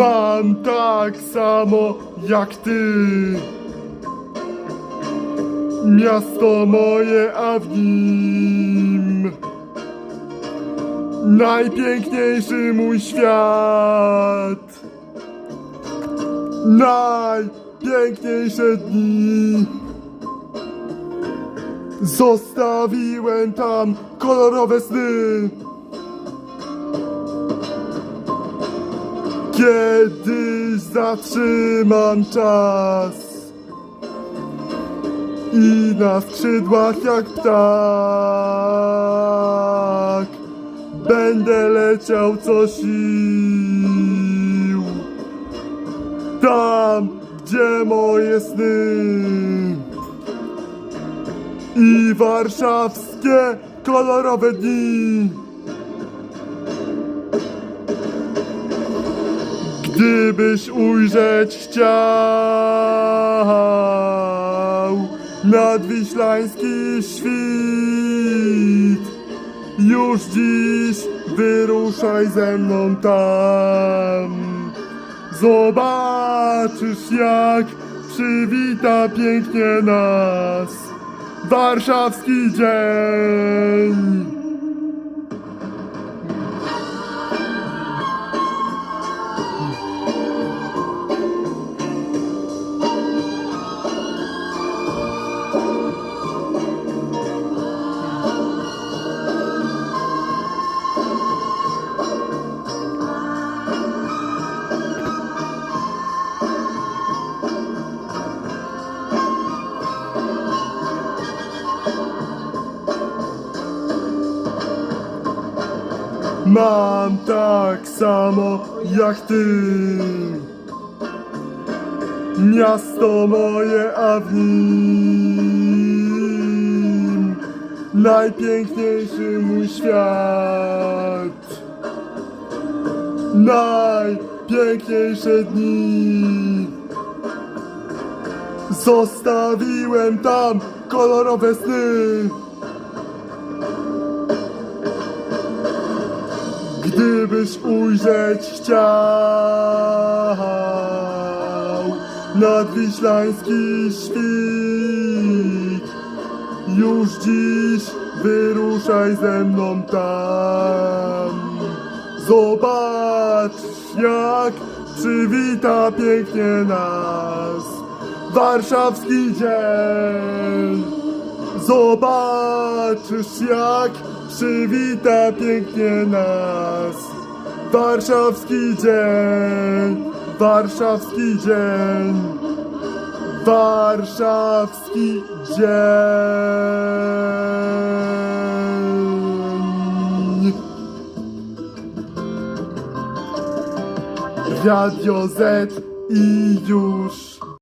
Mam tak samo jak ty. Miasto moje, a w nim najpiękniejszy mój świat. Najpiękniejsze dni. Zostawiłem tam kolorowe sny. Kiedyś zatrzymam czas i na skrzydłach jak ptak będę leciał co sił tam, gdzie moje sny i warszawskie kolorowe dni. Gdybyś ujrzeć chciał nadwiślański świt, już dziś wyruszaj ze mną tam. Zobaczysz jak przywita pięknie nas warszawski dzień. Mam tak samo jak ty. Miasto moje, a w nim Najpiękniejszy mój świat. Najpiękniejsze dni. Zostawiłem tam kolorowe sny Gdybyś ujrzeć chciał nadwiślański świt, już dziś wyruszaj ze mną tam. Zobacz, jak przywita pięknie nas warszawski dzień. Zobaczysz jak przywita pięknie nas. Warszawski dzień, warszawski dzień Warszawski dzień. Radio Z i już